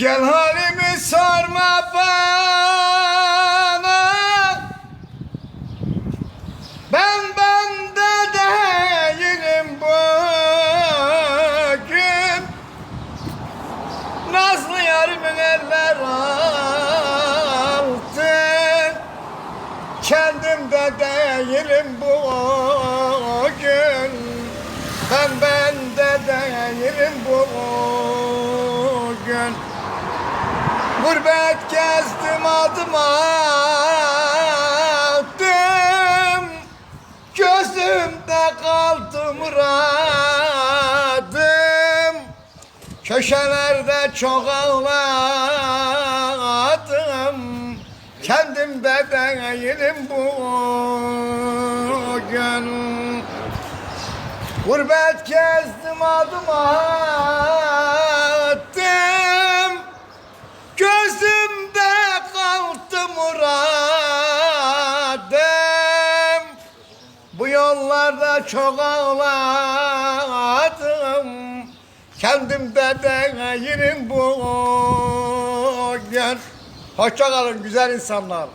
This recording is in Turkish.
Gel halimi sorma bana. Ben bende değilim bugün Nazlı yarimin eller altı. Kendimde değilim bugün Ben bende değilim bugün Gurbet gezdim adım attım. Gözümde kaldı muradım Köşelerde çok ağladım. Kendimde değilim bugün. Gurbet gezdim adım attım yollarda çok ağladım. Kendimde değilim bugün Hoşça kalın güzel insanlar